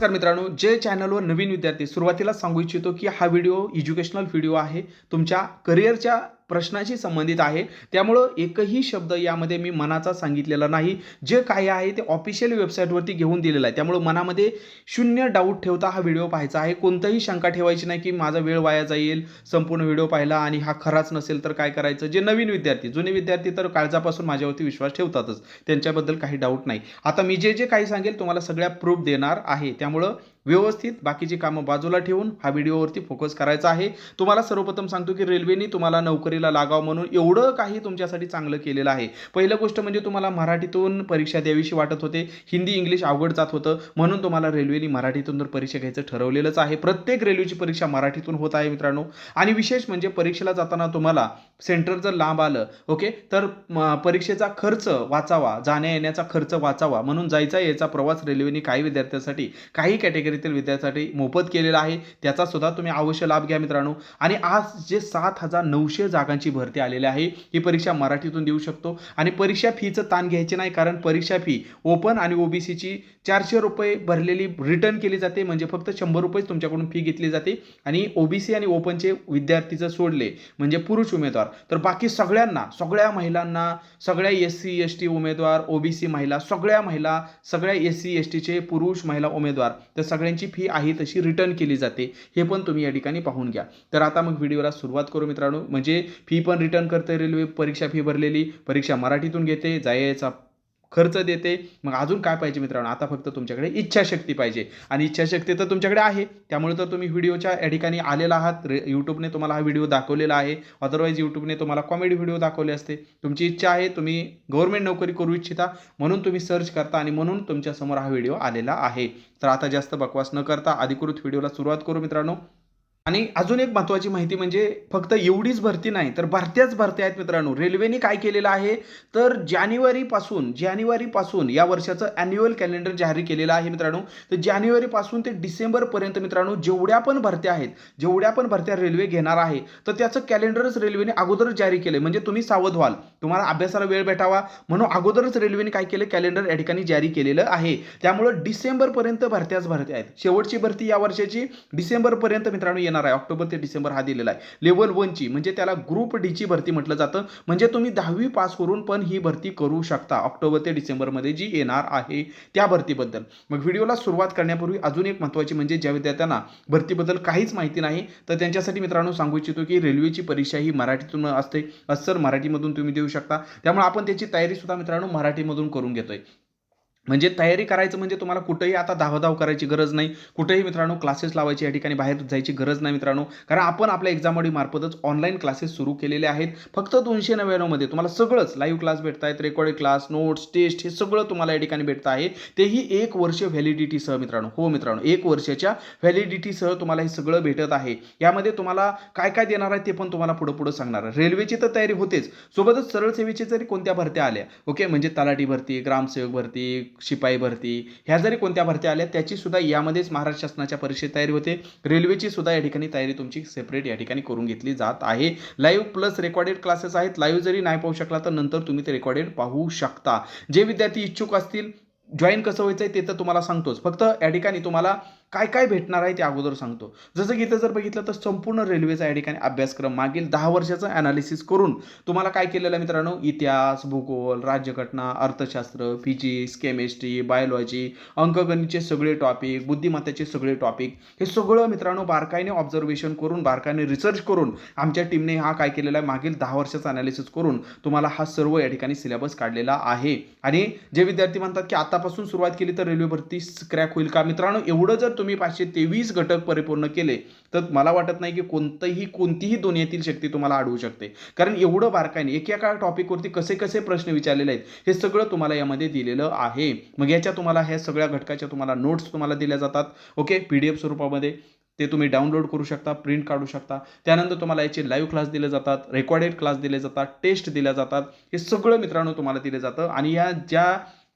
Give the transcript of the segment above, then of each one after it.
नमस्कार मित्रांनो जे चॅनलवर नवीन विद्यार्थी सुरुवातीला सांगू इच्छितो की हा व्हिडिओ एज्युकेशनल व्हिडिओ आहे. तुमच्या करिअरच्या प्रश्नाशी संबंधित आहे. त्यामुळं एकही शब्द यामध्ये मी मनाचा सांगितलेला नाही. जे काही आहे ते ऑफिशियल वेबसाईटवरती घेऊन दिलेलं आहे. त्यामुळं मनामध्ये शून्य डाऊट ठेवता हा व्हिडिओ पाहायचा आहे. कोणतंही शंका ठेवायची नाही की माझा वेळ वाया जाईल संपूर्ण व्हिडिओ पाहिला आणि हा खराच नसेल तर काय करायचं? जे नवीन विद्यार्थी जुने विद्यार्थी तर काळजापासून माझ्यावरती विश्वास ठेवतातच. त्यांच्याबद्दल काही डाऊट नाही. आता मी जे जे काही सांगेल तुम्हाला सगळ्या प्रूफ देणार आहे. त्यामुळं व्यवस्थित बाकीची कामं बाजूला ठेवून हा व्हिडिओवरती फोकस करायचा आहे. तुम्हाला सर्वप्रथम सांगतो की रेल्वेने तुम्हाला नोकरीला लागावं म्हणून एवढं काही तुमच्यासाठी चांगलं केलेलं आहे. पहिलं गोष्ट म्हणजे तुम्हाला मराठीतून परीक्षा द्यावीशी वाटत होते. हिंदी इंग्लिश अवघड जात होतं. म्हणून तुम्हाला रेल्वेने मराठीतून तर परीक्षा घ्यायचं ठरवलेलंच आहे. प्रत्येक रेल्वेची परीक्षा मराठीतून होत आहे मित्रांनो. आणि विशेष म्हणजे परीक्षेला जाताना तुम्हाला सेंटर जर लांब आलं ओके तर परीक्षेचा खर्च वाचावा जाण्या येण्याचा खर्च वाचावा म्हणून जायचा यायचा प्रवास रेल्वेने काही विद्यार्थ्यांसाठी काही कॅटेगरी कॅटेगरीतील विद्यार्थ्यांसाठी मोफत केलेला आहे. त्याचा सुद्धा तुम्ही अवश्य लाभ घ्या मित्रांनो. आणि आज जे सात हजार नऊशे जागांची भरती आलेली आहे ही परीक्षा मराठीतून देऊ शकतो. आणि परीक्षा फीचं ताण घ्यायचे नाही कारण परीक्षा फी ओपन आणि ओबीसीची चारशे रुपये भरलेली रिटर्न केली जाते. म्हणजे फक्त शंभर रुपयेच तुमच्याकडून फी घेतली जाते आणि ओबीसी आणि ओपनचे विद्यार्थी जर सोडले म्हणजे पुरुष उमेदवार. तर बाकी सगळ्यांना सगळ्या महिलांना सगळ्या एस सी एस टी उमेदवार ओबीसी महिला सगळ्या महिला सगळ्या एस सी एस टीचे पुरुष महिला उमेदवार. तर सगळ्यांची फी आहे तशी रिटर्न केली जाते. हे पण तुम्ही या ठिकाणी पाहून घ्या. तर आता मग व्हिडिओला सुरुवात करू मित्रांनो. म्हणजे फी पण रिटर्न करते रेल्वे परीक्षा फी भरलेली. परीक्षा मराठीतून घेते. जायचा खर्च देते. मग अजून काय पाहिजे मित्रांनो? आता फक्त तुमच्याकडे इच्छाशक्ती पाहिजे. आणि इच्छाशक्ती तर तुमच्याकडे आहे. त्यामुळे तर तुम्ही व्हिडिओच्या या ठिकाणी आलेला आहात. रे यूट्यूबने तुम्हाला हा व्हिडिओ दाखवलेला आहे. अदरवाईज यूट्यूबने तुम्हाला कॉमेडी व्हिडिओ दाखवले असते. तुमची इच्छा आहे तुम्ही गव्हर्नमेंट नोकरी करू इच्छिता म्हणून तुम्ही सर्च करता आणि म्हणून तुमच्यासमोर हा व्हिडिओ आलेला आहे. तर आता जास्त बकवास न करता अधिकृत व्हिडिओला सुरुवात करू मित्रांनो. आणि अजून एक महत्त्वाची माहिती म्हणजे फक्त एवढीच भरती नाही तर भरत्याच भरत्या आहेत मित्रांनो. रेल्वेने काय केलेलं आहे? तर जानेवारीपासून जानेवारीपासून या वर्षाचं ॲन्युअल कॅलेंडर जारी केलेलं आहे मित्रांनो. तर जानेवारीपासून ते डिसेंबरपर्यंत मित्रांनो जेवढ्या पण भरत्या आहेत जेवढ्या पण भरत्या रेल्वे घेणार आहे तर त्याचं कॅलेंडरच रेल्वेने अगोदरच जारी केलं म्हणजे तुम्ही सावध व्हाल. तुम्हाला अभ्यासाला वेळ भेटावा. म्हणून अगोदरच रेल्वेने काय केलं? कॅलेंडर या ठिकाणी जारी केलेलं आहे. त्यामुळं डिसेंबरपर्यंत भरत्याच भरत्या आहेत. शेवटची भरती या वर्षाची डिसेंबरपर्यंत मित्रांनो येणार आहे. ऑक्टोबर ते डिसेंबर हा दिलेला आहे. लेवल वनची म्हणजे त्याला ग्रुप डीची भरती म्हटलं जातं. म्हणजे तुम्ही दहावी पास करून पण ही भरती करू शकता. ऑक्टोबर ते डिसेंबरमध्ये जी येणार आहे त्या भरतीबद्दल. मग व्हिडिओला सुरुवात करण्यापूर्वी अजून एक महत्त्वाची म्हणजे ज्या विद्यार्थ्यांना भरतीबद्दल काहीच माहिती नाही तर त्यांच्यासाठी मित्रांनो सांगू इच्छितो की रेल्वेची परीक्षा ही मराठीतून असते. अस्सल मराठीमधून तुम्ही देऊ शकता. त्यामुळे आपण त्याची तयारी सुद्धा मित्रांनो मराठीमधून करून घेतोय. म्हणजे तयारी करायचं म्हणजे तुम्हाला कुठेही आता धावधाव करायची गरज नाही. कुठेही मित्रांनो क्लासेस लावायची या ठिकाणी बाहेर जायची गरज नाही मित्रांनो. कारण आपण आपल्या एक्झामडी मार्फतच ऑनलाईन क्लासेस सुरू केलेले आहेत. फक्त दोनशे नव्याण्णवमध्ये तुम्हाला सगळंच लाईव्ह क्लास भेटत आहेत रेकॉर्डेड क्लास नोट्स टेस्ट हे सगळं तुम्हाला या ठिकाणी भेटतं आहे. तेही एक वर्ष व्हॅलिडिटीसह मित्रांनो. हो मित्रांनो एक वर्षाच्या व्हॅलिडिटीसह तुम्हाला हे सगळं भेटत आहे. यामध्ये तुम्हाला काय काय देणार आहे ते पण तुम्हाला पुढं पुढं सांगणार आहे. रेल्वेची तर तयारी होतेच. सोबतच सरळ सेवेची जरी कोणत्या भरत्या आल्या ओके? म्हणजे तलाठी भरती ग्रामसेवक भरती शिपाई भरती ह्या जरी कोणत्या भरत्या आल्या त्याची सुद्धा यामध्येच महाराष्ट्र शासनाच्या परीक्षेत तयारी होते. रेल्वेची सुद्धा या ठिकाणी तयारी तुमची सेपरेट या ठिकाणी करून घेतली जात आहे. लाईव्ह प्लस रेकॉर्डेड क्लासेस आहेत. लाईव्ह जरी नाही पाहू शकला तर नंतर तुम्ही ते रेकॉर्डेड पाहू शकता. जे विद्यार्थी इच्छुक असतील जॉईन कसं व्हायचं आहे ते तर तुम्हाला सांगतोच. फक्त या ठिकाणी तुम्हाला काय काय भेटणार आहे ते अगोदर सांगतो. जसं की इथं जर बघितलं तर संपूर्ण रेल्वेचा या ठिकाणी अभ्यासक्रम मागील दहा वर्षाचं ॲनालिसिस करून तुम्हाला काय केलेलं आहे मित्रांनो? इतिहास भूगोल राज्यघटना अर्थशास्त्र फिजिक्स केमिस्ट्री बायोलॉजी अंकगणितचे सगळे टॉपिक बुद्धिमत्तेचे सगळे टॉपिक हे सगळं मित्रांनो बारकाईने ऑब्झर्वेशन करून बारकाईने रिसर्च करून आमच्या टीमने हा काय केलेला आहे? मागील दहा वर्षाचा ॲनालिसिस करून तुम्हाला हा सर्व या ठिकाणी सिलेबस काढलेला आहे. आणि जे विद्यार्थी म्हणतात की आतापासून सुरुवात केली तर रेल्वे भरती क्रॅक होईल का? मित्रांनो एवढं जर तुम्ही पाचशे तेवीस घटक परिपूर्ण केले तर मला वाटत नाही की कोणतंही कोणतीही दुनियेतील शक्ती तुम्हाला अडवू शकते. कारण एवढं बारकाईने एकेका टॉपिकवरती कसे कसे प्रश्न विचारलेले आहेत हे सगळं तुम्हाला यामध्ये दिलेलं आहे. मग याच्या तुम्हाला ह्या सगळ्या घटकाच्या तुम्हाला नोट्स तुम्हाला दिल्या जातात. ओके पी डी एफ स्वरूपामध्ये. ते तुम्ही डाउनलोड करू शकता प्रिंट काढू शकता. त्यानंतर तुम्हाला याचे लाईव्ह क्लास दिले जातात रेकॉर्डेड क्लास दिले जातात टेस्ट दिल्या जातात. हे सगळं मित्रांनो तुम्हाला दिलं जातं. आणि या ज्या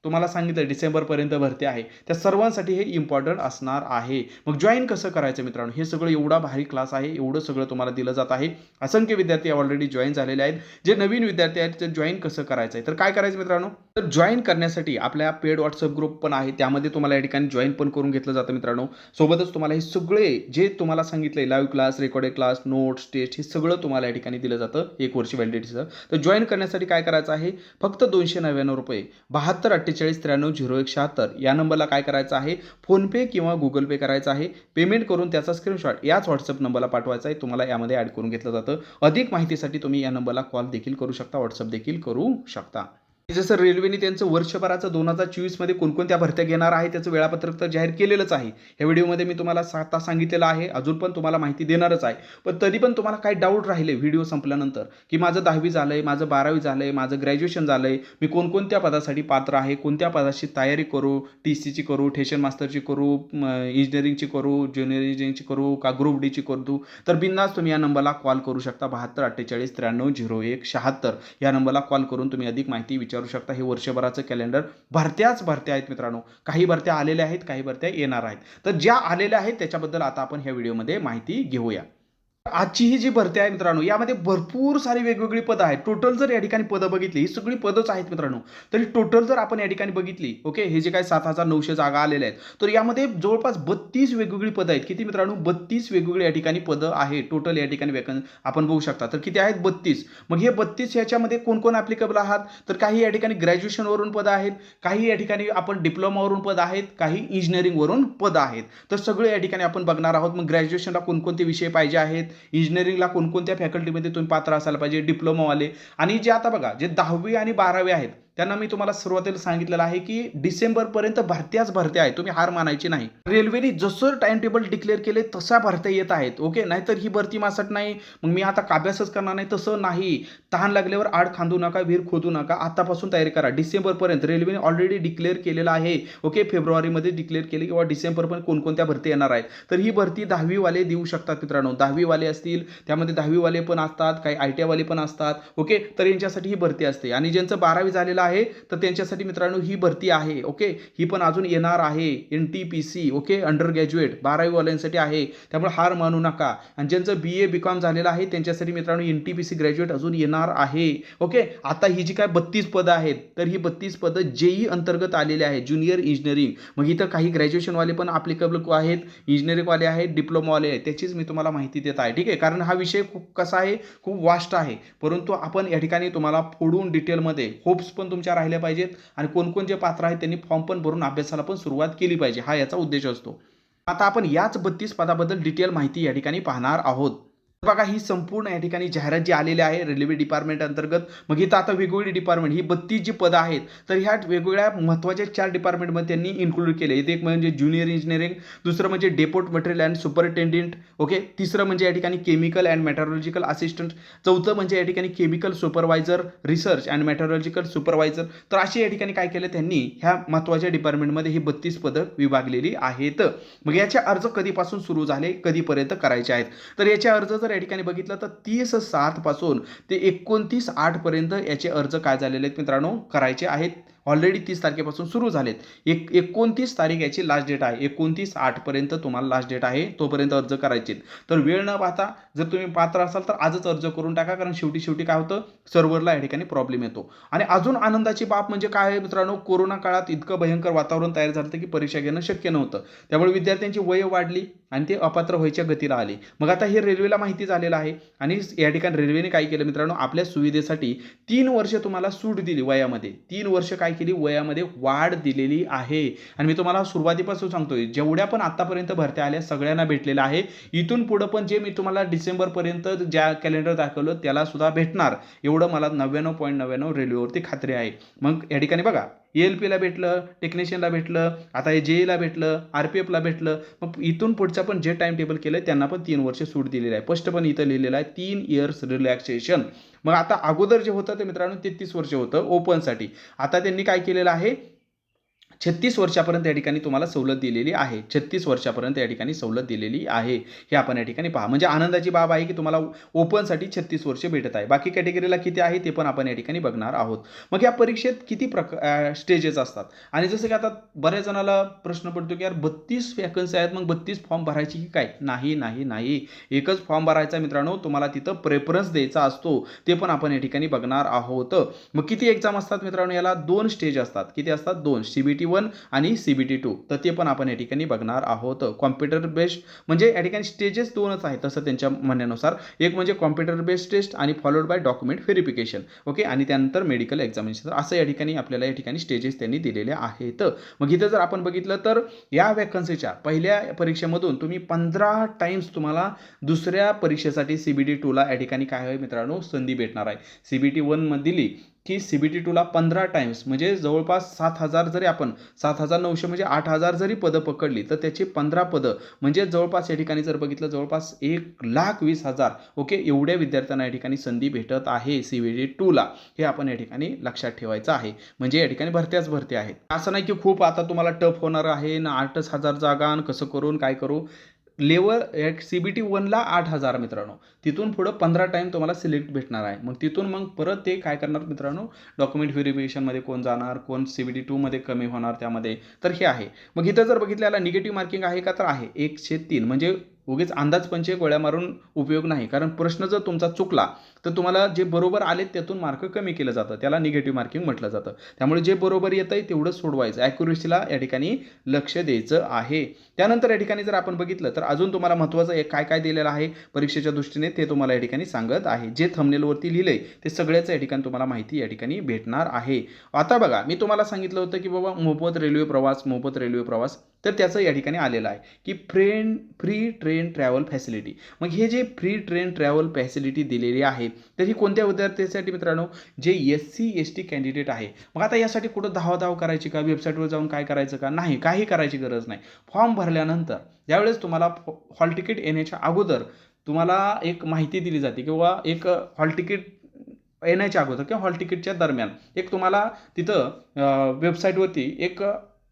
तुम्हाला सांगितलं डिसेंबरपर्यंत भरती आहे. त्या सर्वांसाठी हे इम्पॉर्टंट असणार आहे. मग जॉईन कसं करायचं मित्रांनो? हे सगळं एवढा भारी क्लास आहे एवढं सगळं तुम्हाला दिलं जात आहे. असंख्य विद्यार्थी ऑलरेडी जॉईन झालेले आहेत. जे नवीन विद्यार्थी आहेत ते जॉईन कसं करायचं आहे तर काय करायचं मित्रांनो? तर जॉईन करण्यासाठी आपल्या पेड व्हॉट्सअप ग्रुप पण आहे. त्यामध्ये तुम्हाला या ठिकाणी जॉईन पण करून घेतलं जातं मित्रांनो. सोबतच तुम्हाला हे सगळे जे तुम्हाला सांगितले live class recorded class notes test हे सगळं तुम्हाला या ठिकाणी दिलं जातं. एक वर्ष व्हॅलिडिटीचं तर जॉईन करण्यासाठी काय करायचं आहे? फक्त दोनशे नव्याण्णव रुपये बहात्तर अठ्ठेचाळीस त्र्याण्णव झिरो एक शहात्तर या नंबरला काय करायचं आहे? फोनपे किंवा गुगल पे करायचं आहे. पेमेंट करून त्याचा स्क्रीनशॉट याच व्हॉट्सअप नंबरला पाठवायचा आहे. तुम्हाला यामध्ये ॲड करून घेतलं जातं. अधिक माहितीसाठी तुम्ही या नंबरला कॉल देखील करू शकता. व्हॉट्सअप देखील करू शकता. जसं रेल्वेने त्यांचं वर्षभराचं दोन हजार चोवीसमध्ये कोणकोणत्या भरत्या घेणार आहे त्याचं वेळापत्रक तर जाहीर केलेलंच आहे. या व्हिडिओमध्ये मी तुम्हाला आता सांगितलेलं आहे अजून पण तुम्हाला माहिती देणारच आहे. पण तरी पण तुम्हाला काही डाऊट राहिले व्हिडिओ संपल्यानंतर की माझं दहावी झालं आहे माझं बारावी झालं आहे माझं ग्रॅज्युएशन झालं आहे मी कोणकोणत्या पदासाठी पात्र आहे कोणत्या पदाची तयारी करू टी सीची करू ठेशन मास्टरची करू इंजिनिअरिंगची करू ज्युनियर इंजिनिअरिंगची करू का ग्रुप डीची करू तर बिंदास तुम्ही या नंबरला कॉल करू शकता बहात्तर अठ्ठेचाळीस त्र्याण्णव झिरो एक शहात्तर. या नंबरला कॉल करून तुम्ही अधिक माहिती विचार शकता. हे वर्षभराचं कॅलेंडर भरत्याच भरत्या आहेत मित्रांनो. काही भरत्या आलेल्या आहेत काही भरत्या येणार आहेत. तर ज्या आलेल्या आहेत त्याच्याबद्दल आता आपण ह्या व्हिडिओमध्ये माहिती घेऊया. आजची ही जी भरती आहे मित्रांनो यामध्ये भरपूर सारी वेगवेगळी पदं आहेत. टोटल जर या ठिकाणी पदं बघितली ही सगळी पदच आहेत मित्रांनो. तरी टोटल जर आपण या ठिकाणी बघितली ओके हे जे काय सात हजार नऊशे जागा आलेल्या आहेत तर यामध्ये जवळपास बत्तीस वेगवेगळी पदं आहेत. किती मित्रांनो? बत्तीस वेगवेगळी या ठिकाणी पदं आहे. टोटल या ठिकाणी वेकन आपण बघू शकता. तर किती आहेत? बत्तीस. मग हे बत्तीस याच्यामध्ये कोण कोण ॲप्लिकेबल आहात? तर काही या ठिकाणी ग्रॅज्युएशनवरून पदं आहेत काही या ठिकाणी आपण डिप्लोमावरून पद आहेत काही इंजिनिअरिंगवरून पदं आहेत. तर सगळे या ठिकाणी आपण बघणार आहोत. मग ग्रॅज्युएशनला कोणकोणते विषय पाहिजे आहेत? इंजिनिअरिंगला कोणकोणत्या फॅकल्टीमध्ये तुम्ही पात्र असायला पाहिजे डिप्लोमावाले आणि जे आता बघा जे दहावी आणि बारावी आहेत त्यांना मी तुम्हाला सुरुवातीला सांगितलेलं आहे की डिसेंबरपर्यंत भरत्याच भरत्या आहेत. तुम्ही हार मानायची नाही. रेल्वेने जसं टाइम टेबल डिक्लेअर केले तशा भरत्या येत आहेत ओके? नाहीतर ही भरती मासट नाही. मग मी आता काब्यासच करणार नाही तसं नाही. तहान लागल्यावर आड खांदू नका विहीर खोदू नका. आतापासून तयारी करा. डिसेंबरपर्यंत रेल्वेने ऑलरेडी डिक्लेअर केलेलं आहे ओके? फेब्रुवारीमध्ये डिक्लेअर केले किंवा डिसेंबरपर्यंत कोणकोणत्या भरती येणार आहेत. तर ही भरती दहावीवाले देऊ शकतात मित्रांनो. दहावीवाले असतील त्यामध्ये दहावीवाले पण असतात काही आय टी आयवाले पण असतात ओके? तर यांच्यासाठी ही भरती असते. आणि ज्यांचं बारावी झालेलं आहे तर त्यांच्यासाठी मित्रांनो ही भरती आहे ओके? ही पण अजून येणार आहे N T P C okay? Undergraduate बारावीवाल्यांसाठी आहे त्यामुळे हार मानू नका. आणि ज्यांचं बी ए बी कॉम झालेलं आहे त्यांच्यासाठी मित्रांनो N T P C graduate अजून येणार आहे ओके? आता ही जी काय बत्तीस पदं आहेत तर ही बत्तीस पदं जेई अंतर्गत आलेली आहेत ज्युनियर इंजिनिअरिंग मग इथं काही ग्रॅज्युएशनवाले पण अप्लिकेबल आहेत इंजिनिअरिंगवाले आहेत डिप्लोमावाले आहेत त्याचीच मी तुम्हाला माहिती देत आहे ठीक आहे? कारण हा विषय खूप कसा आहे खूप वास्ट आहे. परंतु आपण या ठिकाणी तुम्हाला फोडून डिटेलमध्ये होप्स पण तुमच्या राहिल्या पाहिजेत आणि कोणकोण जे पात्र आहेत त्यांनी फॉर्म पण भरून अभ्यासाला पण सुरुवात केली पाहिजे. हा याचा उद्देश असतो. आता आपण याच बत्तीस पदाबद्दल डिटेल माहिती या ठिकाणी पाहणार आहोत. बघा ही संपूर्ण या ठिकाणी जाहिरात जी आलेली आहे रेल्वे डिपार्टमेंट अंतर्गत मग इथं आता वेगवेगळी डिपार्टमेंट ही बत्तीस जी पदं आहेत तर ह्या वेगवेगळ्या महत्त्वाच्या चार डिपार्टमेंटमध्ये त्यांनी इन्क्लूड केले. इथे एक म्हणजे ज्युनियर इंजिनिअरिंग दुसरं म्हणजे depot material and superintendent okay तिसरं म्हणजे या ठिकाणी केमिकल अँड मेट्रोलॉजिकल असिस्टंट चौथं म्हणजे या ठिकाणी chemical supervisor research and metrological supervisor तर अशी या ठिकाणी काय केलं त्यांनी? ह्या महत्त्वाच्या डिपार्टमेंटमध्ये ही बत्तीस पदं विभागलेली आहेत. मग याचे अर्ज कधीपासून सुरू झाले? कधीपर्यंत करायचे आहेत? तर याचे अर्ज जर या ठिकाणी बघितलं तर तीस सात पासून ते एकोणतीस आठ पर्यंत याचे अर्ज काय झालेले आहेत मित्रांनो? करायचे आहेत. ऑलरेडी तीस तारखेपासून सुरू झालेत. एक एकोणतीस तारीख याची लास्ट डेट आहे. एकोणतीस आठपर्यंत तुम्हाला लास्ट डेट आहे. तोपर्यंत अर्ज करायचे तर वेळ न पाहता जर तुम्ही पात्र असाल तर आजच अर्ज करून टाका. कारण शेवटी शेवटी काय होतं? सर्व्हरला या ठिकाणी प्रॉब्लेम येतो. आणि अजून आनंदाची बाब म्हणजे काय आहे मित्रांनो? कोरोना काळात इतकं भयंकर वातावरण तयार झालं की परीक्षा घेणं शक्य नव्हतं. त्यामुळे विद्यार्थ्यांची वय वाढली आणि ते अपात्र व्हायच्या गतीला आले. मग आता हे रेल्वेला माहिती झालेलं आहे. आणि या ठिकाणी रेल्वेने काय केलं मित्रांनो? आपल्या सुविधेसाठी तीन वर्ष तुम्हाला सूट दिली वयामध्ये. तीन वर्ष काय केली वयामध्ये वाढ दिलेली आहे. आणि मी तुम्हाला सुरुवातीपासून सांगतोय जेवढ्या पण आतापर्यंत भरत्या आल्या सगळ्यांना भेटलेल्या आहे. इथून पुढं पण जे मी तुम्हाला डिसेंबरपर्यंत ज्या कॅलेंडर दाखवलं त्याला सुद्धा भेटणार. एवढं मला नव्याण्णव पॉईंट नव्याण्णव रेल्वेवरती खात्री आहे. मग या ठिकाणी बघा. एल पीला भेटलं टेक्निशियनला भेटलं आता हे जे ईला भेटलं आर पी एफला भेटलं. मग इथून पुढचं पण जे टाइम टेबल केलं आहे त्यांना पण तीन वर्ष सूट दिलेली आहे. स्पष्ट पण इथं लिहिलेलं आहे तीन इयर्स रिलॅक्सेशन मग आता अगोदर जे होतं ते मित्रांनो तेहतीस वर्ष होतं ओपनसाठी आता त्यांनी काय केलेलं आहे छत्तीस वर्षापर्यंत या ठिकाणी तुम्हाला सवलत दिलेली आहे. छत्तीस वर्षापर्यंत या ठिकाणी सवलत दिलेली आहे. हे आपण या ठिकाणी पहा. म्हणजे आनंदाची बाब आहे की तुम्हाला ओपनसाठी छत्तीस वर्ष भेटत आहे. बाकी कॅटेगरीला किती आहे ते पण आपण या ठिकाणी बघणार आहोत. मग या परीक्षेत किती प्रक स्टेजेस असतात? आणि जसं की आता बऱ्याच जणाला प्रश्न पडतो की यार बत्तीस वॅकन्सी आहेत मग बत्तीस फॉर्म भरायची की काय? नाही नाही नाही. एकच फॉर्म भरायचा मित्रांनो तुम्हाला तिथं प्रेफरन्स द्यायचा असतो. ते पण आपण या ठिकाणी बघणार आहोत. मग किती एक्झाम असतात मित्रांनो याला? दोन स्टेज असतात. किती असतात? दोन. सी बी टी वन आणि सी बी टी टू तर ते पण आपण या ठिकाणी बघणार आहोत. कॉम्प्युटर बेस्ड म्हणजे या ठिकाणी स्टेजेस दोनच आहेत तसं त्यांच्या म्हणण्यानुसार. एक म्हणजे कॉम्प्युटर बेस्ड टेस्ट आणि followed by document verification okay आणि त्यानंतर मेडिकल एक्झामिनेशन असं या ठिकाणी आपल्याला या ठिकाणी स्टेजेस त्यांनी दिलेले आहेत. मग इथं जर आपण बघितलं तर या वॅकन्सीच्या पहिल्या परीक्षेमधून तुम्ही पंधरा टाइम्स तुम्हाला दुसऱ्या परीक्षेसाठी सी बी टी टूला या ठिकाणी काय आहे मित्रांनो? संधी भेटणार आहे. सी बी टी वनमध्ये दिली की सी बी टी टूला पंधरा टाइम्स म्हणजे जवळपास सात हजार जरी आपण सात हजार नऊशे म्हणजे आठ हजार जरी पदं पकडली तर त्याची पंधरा पदं म्हणजे जवळपास या ठिकाणी जर बघितलं जवळपास एक लाख वीस हजार ओके एवढ्या विद्यार्थ्यांना या ठिकाणी संधी भेटत आहे सी बी टी टूला हे आपण या ठिकाणी लक्षात ठेवायचं आहे. म्हणजे या ठिकाणी भरत्याच भरत्या आहेत. असं नाही की खूप आता तुम्हाला टफ होणार आहे ना आठच हजार जागा आणि कसं करून काय करू? लेवल एक सी बी टी वनला आठ हजार मित्रांनो. तिथून पुढं पंधरा टाईम तुम्हाला सिलेक्ट भेटणार आहे. मग तिथून मग परत ते काय करणार मित्रांनो? डॉक्युमेंट व्हेरिफिकेशनमध्ये कोण जाणार? कोण सी बी टी टूमध्ये कमी होणार त्यामध्ये? तर हे आहे. मग इथं जर बघितल्याला निगेटिव्ह मार्किंग आहे का? तर आहे. एकशे तीन. म्हणजे उगीच अंदाज पंचे गोळ्या मारून उपयोग नाही. कारण प्रश्न जर तुमचा चुकला तर तुम्हाला जे बरोबर आले त्यातून मार्क कमी केलं जातं. त्याला निगेटिव्ह मार्किंग म्हटलं जातं. त्यामुळे जे बरोबर येतं आहे तेवढं सोडवायचं. ॲक्युरेसीला या ठिकाणी लक्ष द्यायचं आहे. त्यानंतर या ठिकाणी जर आपण बघितलं तर अजून तुम्हाला महत्त्वाचं एक काय काय दिलेलं आहे परीक्षेच्या दृष्टीने ते तुम्हाला या ठिकाणी सांगत आहे. जे थमनेलवरती लिहिलं आहे ते सगळ्याचं या ठिकाणी तुम्हाला माहिती या ठिकाणी भेटणार आहे. आता बघा मी तुम्हाला सांगितलं होतं की बाबा मोफत रेल्वे प्रवास मोफत रेल्वे प्रवास तर त्याचं या ठिकाणी आलेलं आहे की friend free train train travel facility मग हे जे फ्री ट्रेन ट्रॅव्हल फॅसिलिटी दिलेली आहे तर ही कोणत्या विद्यार्थ्यासाठी मित्रांनो? जे S C S T candidate आहे. मग आता यासाठी कुठं धावाधाव करायची का? वेबसाईटवर जाऊन काय करायचं का? नाही काही करायची गरज नाही. फॉर्म भरल्यानंतर ज्यावेळेस तुम्हाला हॉल तिकीट येण्याच्या अगोदर तुम्हाला एक माहिती दिली जाते किंवा एक हॉल तिकीट येण्याच्या अगोदर किंवा हॉल तिकीटच्या दरम्यान एक तुम्हाला तिथं वेबसाईटवरती एक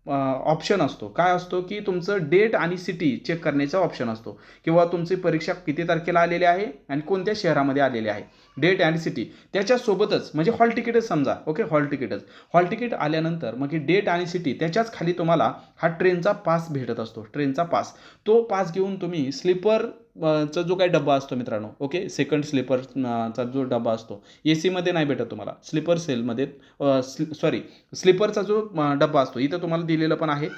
ऑप्शन असतो. काय असतो की तुमचं डेट आणि सिटी चेक करण्याचा ऑप्शन असतो. किंवा तुमची परीक्षा किती तारखेला आलेली आहे आणि कोणत्या शहरामध्ये आलेली आहे. Date and city. त्याच्यासोबतच म्हणजे हॉल तिकीटच समजा ओके? हॉल तिकीटच. हॉल तिकीट आल्यानंतर मग ही डेट आणि सिटी त्याच्याच खाली तुम्हाला हा ट्रेनचा पास भेटत असतो ट्रेनचा पास. तो पास घेऊन तुम्ही स्लीपर चा जो काही डब्बा असतो मित्रांनो ओके? सेकंड स्लीपरचा जो डब्बा असतो ए सीमध्ये नाही भेटत तुम्हाला. स्लीपर सेलमध्ये सॉरी स्लीपरचा जो डब्बा असतो इथं तुम्हाला दिलेलं पण आहे.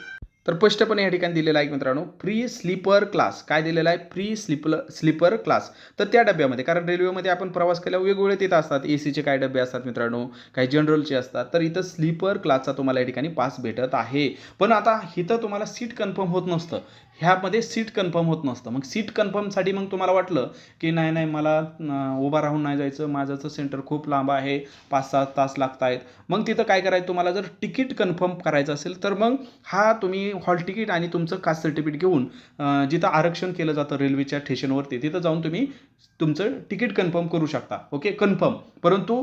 तर स्पष्टपणे या ठिकाणी दिलेलं आहे मित्रांनो फ्री स्लीपर क्लास काय दिलेला आहे? फ्री स्लीपर स्लीपर क्लास तर त्या डब्यामध्ये कारण रेल्वेमध्ये आपण प्रवास केल्यावर वेगवेगळे तिथं असतात. ए सीचे काय डबे असतात मित्रांनो? काही जनरलचे असतात. तर इथं स्लीपर क्लासचा तुम्हाला या ठिकाणी पास भेटत आहे. पण आता इथं तुम्हाला सीट कन्फर्म होत नसतं. ह्यामध्ये सीट कन्फर्म होत नसतं. मग सीट कन्फर्मसाठी मग तुम्हाला वाटलं की नाही नाही मला उभा राहून नाही जायचं. माझंचं सेंटर खूप लांब आहे. पाच सात तास लागत आहेत मग तिथं काय करायचं? तुम्हाला जर तिकीट कन्फर्म करायचं असेल तर मग हा तुम्ही हॉल तिकीट आणि तुमचं कास्ट सर्टिफिकेट घेऊन जिथं आरक्षण केलं जातं रेल्वेच्या स्टेशनवरती तिथं जाऊन तुम्ही तुमचं तिकीट कन्फर्म करू शकता. ओके कन्फर्म परंतु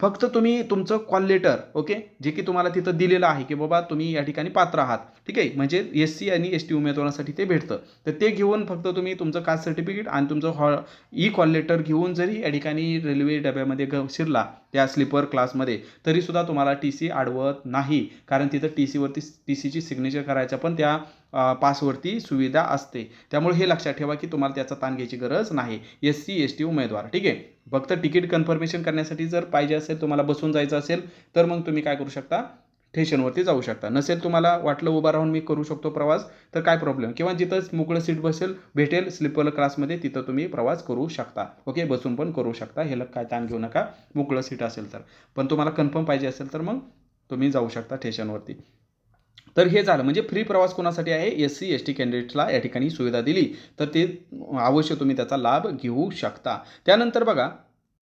फक्त तुम्ही तुमचं कॉल लेटर ओके जे की तुम्हाला तिथं दिलेलं आहे की बाबा तुम्ही या ठिकाणी पात्र आहात ठीक आहे? म्हणजे एस सी आणि एस टी उमेदवारांसाठी ते भेटतं. तर ते घेऊन फक्त तुम्ही तुमचं कास्ट सर्टिफिकेट आणि तुमचं हॉ ई कॉल लेटर घेऊन जरी या ठिकाणी रेल्वे डब्यामध्ये ग शिरला त्या स्लीपर क्लासमध्ये तरीसुद्धा तुम्हाला टी सी अडवत नाही. कारण तिथं टी सीवरती टी सीची सिग्नेचर करायचं पण त्या पासवरती सुविधा असते. त्यामुळे हे लक्षात ठेवा की तुम्हाला त्याचा ताण घ्यायची गरज नाही. एस सी एस टी उमेदवार. ठीक आहे? फक्त तिकीट कन्फर्मेशन करण्यासाठी जर पाहिजे असेल तुम्हाला बसून जायचं असेल तर मग तुम्ही काय करू शकता? स्टेशनवरती जाऊ शकता. नसेल तुम्हाला वाटलं उभा राहून मी करू शकतो प्रवास तर काय प्रॉब्लेम किंवा जिथंच मोकळं सीट बसेल भेटेल स्लीपर क्लासमध्ये तिथं तुम्ही प्रवास करू शकता. ओके? बसून पण करू शकता. हे काय ताण घेऊ नका. मोकळं सीट असेल तर. पण तुम्हाला कन्फर्म पाहिजे असेल तर मग तुम्ही जाऊ शकता स्टेशनवरती. तर हे झालं. म्हणजे फ्री प्रवास कोणासाठी आहे? एस सी एस टी कॅन्डिडेटला या ठिकाणी सुविधा दिली. तर ते अवश्य तुम्ही त्याचा लाभ घेऊ शकता. त्यानंतर बघा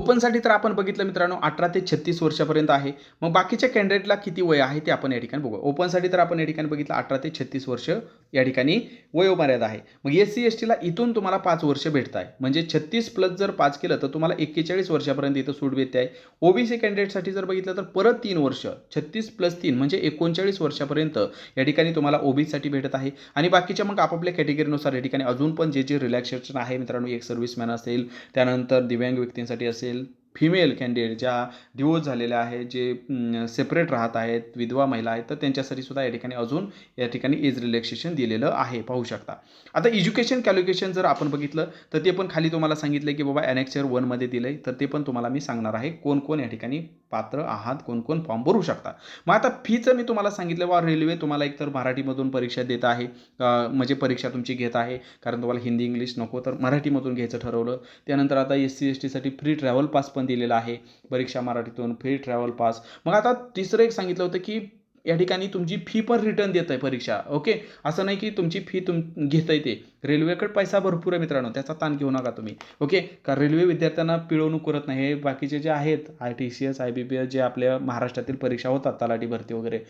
हो. ओपनसाठी तर आपण बघितलं मित्रांनो अठरा ते छत्तीस वर्षापर्यंत आहे. मग बाकीच्या कॅन्डिडेटला किती वय आहे ते आपण या ठिकाणी बघू ओपनसाठी तर आपण या ठिकाणी बघितलं अठरा ते छत्तीस वर्ष या ठिकाणी वयोमर्यादा आहे. मग एस सी एस टीला इथून तुम्हाला पाच वर्ष भेटत आहे. म्हणजे छत्तीस प्लस जर पाच केलं तर तुम्हाला एक्केचाळीस वर्षापर्यंत इथं सूट भेटते आहे. ओबीसी कॅन्डिडेटसाठी जर बघितलं तर परत तीन वर्ष छत्तीस प्लस तीन म्हणजे एकोणचाळीस वर्षापर्यंत या ठिकाणी तुम्हाला ओबीसीसाठी भेटत आहे. आणि बाकीच्या मग आपापल्या कॅटेगरीनुसार या ठिकाणी अजून पण जे जे रिलॅक्सेशन आहे मित्रांनो एक सर्व्हिसमॅन असेल त्यानंतर दिव्यांग व्यक्तींसाठी असेल फिमेल कॅन्डिडेट ज्या डिवोर्स झालेल्या आहेत जे सेपरेट राहत आहेत विधवा महिला आहेत तर त्यांच्यासाठी सुद्धा या ठिकाणी अजून या ठिकाणी एज रिलॅक्सेशन दिलेलं आहे. पाहू शकता. आता एज्युकेशन कॅल्युकेशन जर आपण बघितलं तर ते पण खाली तुम्हाला सांगितलं की बाबा ॲनेक्चर वनमध्ये दिलं आहे तर ते पण तुम्हाला मी सांगणार आहे कोण कोण या ठिकाणी पात्र आहात कोण कोण फॉर्म भरू शकता मग आता फीचं मी तुम्हाला सांगितलं बा रेल्वे तुम्हाला एकतर मराठीमधून परीक्षा देत आहे. म्हणजे परीक्षा तुमची घेत आहे. कारण तुम्हाला हिंदी इंग्लिश नको तर मराठीमधून घ्यायचं ठरवलं. त्यानंतर आता एस सी एस टीसाठी फ्री ट्रॅव्हल पास पण दिलेला आहे. परीक्षा मराठीतून फ्री ट्रॅव्हल पास मग आता तिसरं एक सांगितलं होतं की या ठिकाणी तुमची फी पण रिटर्न देत आहे परीक्षा. ओके असं नाही की तुमची फी तुम घेता येते रेल्वेकडे पैसा भरपूर आहे मित्रांनो त्याचा ताण घेऊ नका तुम्ही. ओके कारण रेल्वे विद्यार्थ्यांना पिळवणूक करत नाही हे बाकीचे जे आहेत I T C S I B B S जे आपल्या महाराष्ट्रातील परीक्षा होतात तलाठी भरती वगैरे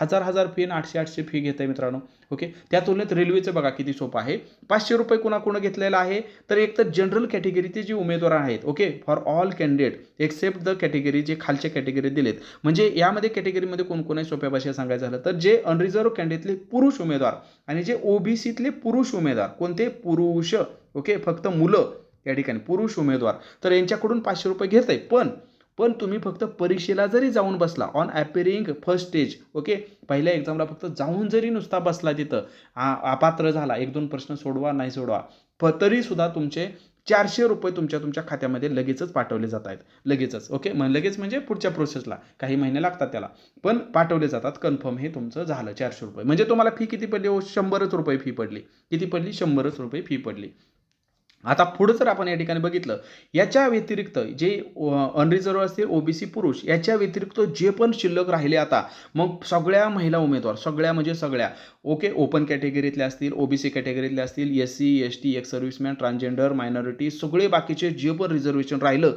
हजार हजार फी आणि आठशे आठशे फी घेत आहे मित्रांनो. ओके त्या तुलनेत रेल्वेचं बघा किती सोपं आहे. पाचशे रुपये कुणाकुणं घेतलेलं आहे तर एक तर जनरल कॅटेगरीचे जे उमेदवार आहेत okay for all candidate except the category जे खालच्या कॅटेगरी दिलेत. म्हणजे यामध्ये कॅटेगरीमध्ये कोण कोण आहे सोप्या भाषेत सांगायचं झालं तर जे अनरिझर्व कॅन्डिडेटले पुरुष उमेदवार आणि जे ओबीसीतले पुरुष उमेदवार कोणते? पुरुष. ओके? फक्त मुलं या ठिकाणी. पुरुष उमेदवार. तर यांच्याकडून पाचशे रुपये घेत आहे पण पण तुम्ही फक्त परीक्षेला जरी जाऊन बसला on appearing first stage okay? पहिल्या एक्झामला फक्त जाऊन जरी नुसता बसला तिथं आ- अपात्र झाला एक दोन प्रश्न सोडवा नाही सोडवा प तरीसुद्धा तुमचे चारशे रुपये तुमच्या तुमच्या खात्यामध्ये लगेचच पाठवले जात आहेत लगेचच ओके? मग लगेच म्हणजे पुढच्या प्रोसेसला काही महिने लागतात त्याला. पण पाठवले जातात कन्फर्म हे तुमचं झालं चारशे रुपये. म्हणजे तुम्हाला फी किती पडली? हो शंभरच रुपये फी पडली. किती पडली? शंभरच रुपये फी पडली. आता पुढं जर आपण या ठिकाणी बघितलं याच्या व्यतिरिक्त जे अनरिझर्व असतील ओबीसी पुरुष याच्या व्यतिरिक्त जे पण शिल्लक राहिले आता मग सगळ्या महिला उमेदवार सगळ्या म्हणजे सगळ्या ओके ओपन कॅटेगरीतल्या असतील ओबीसी कॅटेगरीतले असतील S C S T ex serviceman transgender minority सगळे बाकीचे जे पण रिझर्वेशन राहिलं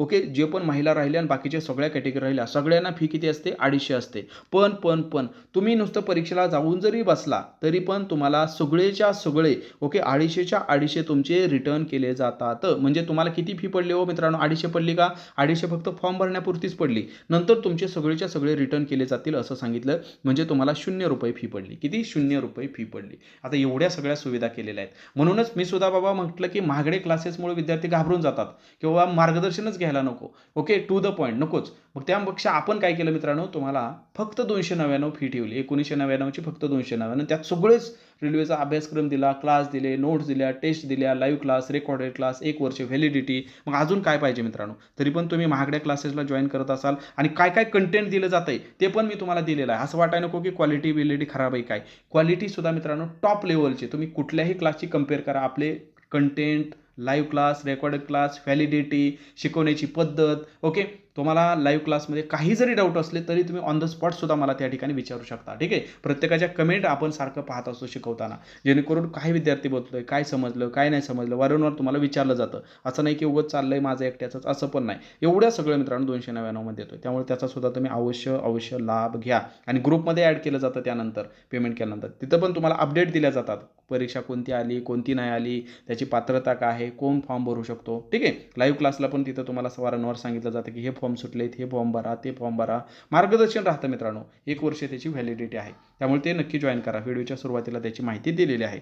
ओके? जे पण महिला राहिल्या आणि बाकीच्या सगळ्या कॅटेगरी राहिल्या सगळ्यांना फी किती असते? अडीचशे असते. पण पण पण तुम्ही नुसतं परीक्षेला जाऊन जरी बसला तरी पण तुम्हाला सगळेच्या सगळे ओके? अडीचशेच्या अडीचशे तुमचे रिटर्न केले जातात. म्हणजे तुम्हाला किती फी पडली हो मित्रांनो? अडीचशे पडली का? अडीचशे फक्त फॉर्म भरण्यापुरतीच पडली. नंतर तुमचे सगळेच्या सगळे रिटर्न केले जातील असं सांगितलं. म्हणजे तुम्हाला शून्य रुपये फी पडली. किती? शून्य रुपये फी पडली. आता एवढ्या सगळ्या सुविधा केलेल्या आहेत. म्हणूनच मी सुद्धा बाबा म्हटलं की महागडे क्लासेसमुळे विद्यार्थी घाबरून जातात. किंवा मार्गदर्शनच घ्या घ्यायला नको. ओके टू द पॉईंट नकोच. मग त्यापेक्षा आपण काय केलं मित्रांनो? तुम्हाला फक्त दोनशे नव्याण्णव फी ठेवली. एकोणीसशे नव्याण्णवची फक्त दोनशे नव्याण्णव. त्यात सगळेच रेल्वेचा अभ्यासक्रम दिला क्लास दिले नोट्स दिल्या टेस्ट दिल्या लाईव्ह क्लास रेकॉर्डेड क्लास एक वर्ष व्हॅलिडिटी मग अजून काय पाहिजे मित्रांनो? तरी पण तुम्ही महागड्या क्लासेसला जॉईन करत असाल आणि काय काय कंटेंट दिलं जातं आहे ते पण मी तुम्हाला दिलेलं आहे. असं वाटाय नको की क्वालिटी बिलिटी खराब आहे काय? क्वालिटी सुद्धा मित्रांनो टॉप लेवलची तुम्ही कुठल्याही क्लासची कंपेअर करा. आपले content live class recorded class validity शिकवण्याची पद्धत ओके तुम्हाला लाईव्ह क्लासमध्ये काही जरी डाऊट असले तरी तुम्ही ऑन द स्पॉट सुद्धा मला त्या ठिकाणी विचारू शकता ठीक आहे? प्रत्येकाच्या कमेंट आपण सारखं पाहत असतो शिकवताना. जेणेकरून काही विद्यार्थी बोलतोय काय समजलं काय नाही समजलं वारंवार तुम्हाला विचारलं जातं. असं नाही की उगत आहे माझं एकट्याचंच असं पण नाही. एवढ्या सगळ्या मित्रांनो दोनशे नव्याण्णवमध्ये येतोय. त्यामुळे त्याचा सुद्धा तुम्ही अवश्य अवश्य लाभ घ्या. आणि ग्रुपमध्ये ॲड केलं जातं त्यानंतर पेमेंट केल्यानंतर. तिथं पण तुम्हाला अपडेट दिल्या जातात. परीक्षा कोणती आली कोणती नाही आली त्याची पात्रता काय आहे कोण फॉर्म भरू शकतो ठीक आहे? लाईव्ह क्लासला पण तिथं तुम्हाला वारंवार सांगितलं जातं की हे फॉर्म सुटलेत हे फॉर्म भरा ते फॉर्म भरा. मार्गदर्शन राहतं मित्रांनो. एक वर्ष त्याची व्हॅलिडिटी आहे. त्यामुळे ते नक्की जॉईन करा. व्हिडिओच्या सुरुवातीला त्याची माहिती दिलेली आहे.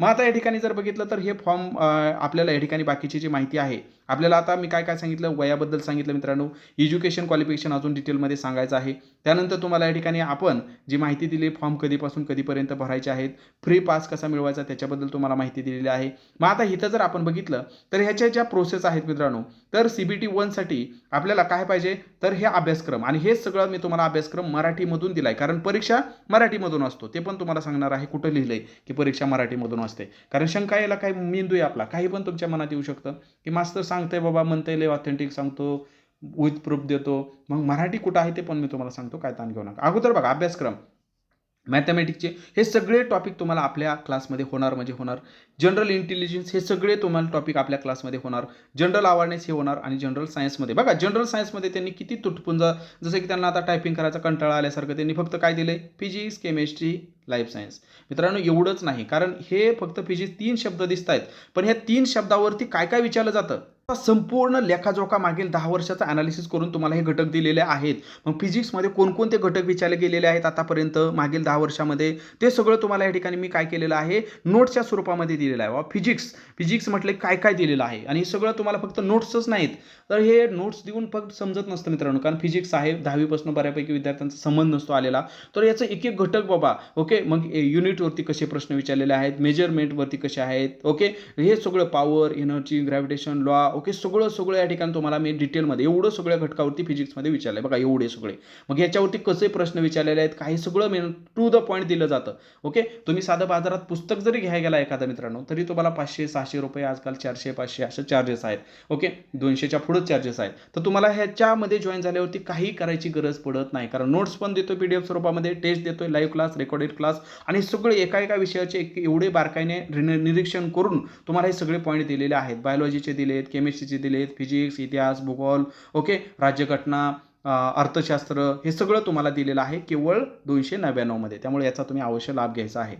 मग आता या ठिकाणी जर बघितलं तर हे फॉर्म आपल्याला या ठिकाणी बाकीची जी माहिती आहे आपल्याला आता मी काय काय सांगितलं? वयाबद्दल सांगितलं मित्रांनो. एज्युकेशन क्वालिफिकेशन अजून डिटेलमध्ये सांगायचं आहे. त्यानंतर तुम्हाला या ठिकाणी आपण जी माहिती दिली फॉर्म कधीपासून कधीपर्यंत भरायचे आहेत फ्री पास कसा मिळवायचा त्याच्याबद्दल तुम्हाला माहिती दिलेली आहे. मग आता इथं जर आपण बघितलं तर ह्याच्या ज्या प्रोसेस आहेत मित्रांनो तर सी बी टी वनसाठी आपल्याला काय पाहिजे? तर हे अभ्यासक्रम. आणि हेच सगळं मी तुम्हाला अभ्यासक्रम मराठीमधून दिला आहे कारण परीक्षा मराठीमधून असतो. ते पण तुम्हाला सांगणार आहे कुठं लिहिलं आहे की परीक्षा मराठीमधून असते. कारण शंका यायला काही मेंदू आहे आपला. काही पण तुमच्या मनात येऊ शकतं. की मास्तर सांग सांगतंय बाबा म्हणतंय लय ऑथेंटिक सांगतो विथ प्रूफ देतो. मग मराठी कुठं आहे ते पण मी तुम्हाला सांगतो काय ताण घेऊ नका. अगोदर बघा अभ्यासक्रम. मॅथमॅटिक्सचे हे सगळे टॉपिक तुम्हाला आपल्या क्लासमध्ये होणार म्हणजे होणार. जनरल इंटेलिजन्स हे सगळे तुम्हाला टॉपिक आपल्या क्लासमध्ये होणार. जनरल अवेअरनेस हे होणार आणि जनरल सायन्समध्ये बघा जनरल सायन्समध्ये त्यांनी किती तुटपुंजा जसं की त्यांना आता टायपिंग करायचा कंटाळा आल्यासारखं त्यांनी फक्त काय दिलं फिजिक्स केमिस्ट्री लाईफ सायन्स मित्रांनो एवढंच नाही. कारण हे फक्त फिजिक्स तीन शब्द दिसत आहेत पण ह्या तीन शब्दावरती काय काय विचारलं जातं? संपूर्ण लेखाजोखा मागील दहा वर्षाचा अनालिसिस करून तुम्हाला हे घटक दिलेले आहेत. मग फिजिक्समध्ये कोणकोणते घटक विचारले गेलेले आहेत आतापर्यंत मागील दहा वर्षामध्ये? ते सगळं तुम्हाला या ठिकाणी मी काय केलेलं आहे? नोट्सच्या स्वरूपामध्ये दिलेलं आहे. वा फिजिक्स फिजिक्स म्हटले काय काय दिलेलं आहे? आणि हे सगळं तुम्हाला फक्त नोट्सच नाहीत. तर हे नोट्स देऊन फक्त समजत नसतं मित्रांनो. कारण फिजिक्स आहे दहावीपासून बऱ्यापैकी विद्यार्थ्यांचा संबंध नसतो आलेला. तर याचं एक एक घटक बाबा ओके मग युनिटवरती कसे प्रश्न विचारलेले आहेत मेजरमेंटवरती कसे आहेत ओके हे सगळं power energy gravitation law okay सगळं सगळं या ठिकाणी तुम्हाला मी डिटेलमध्ये एवढं सगळ्या घटकावरती फिजिक्समध्ये विचारलं बघा एवढे सगळे. मग याच्यावरती कसे प्रश्न विचारलेले आहेत काही सगळं मेन टू द पॉईंट दिलं जातं ओके तुम्ही साधं बाजारात पुस्तक जरी घ्यायला गेला एखादा मित्रांनो तरी तुम्हाला पाचशे सहाशे रुपये आजकाल चारशे पाचशे असे चार्जेस आहेत ओके दोनशेच्या पुढंच चार्जेस आहेत. तर तुम्हाला ह्याच्यामध्ये जॉईन झाल्यावरती काही करायची गरज पडत नाही कारण नोट्स पण देतो पी डी एफ स्वरूपामध्ये टेस्ट देतोय लाईव्ह क्लास रेकॉर्डेड क्लास आणि सगळे एका एका विषयाचे एक एवढे बारकाईने निरीक्षण करून तुम्हाला हे सगळे पॉईंट दिलेले आहेत. बायोलॉजीचे दिलेत केमिस्ट्रीचे दिलेत फिजिक्स इतिहास भूगोल ओके राज्यघटना अर्थशास्त्र हे सगळं तुम्हाला दिलेलं आहे केवळ दोनशे नव्याण्णवमध्ये. त्यामुळे याचा तुम्ही अवश्य लाभ घ्यायचा आहे.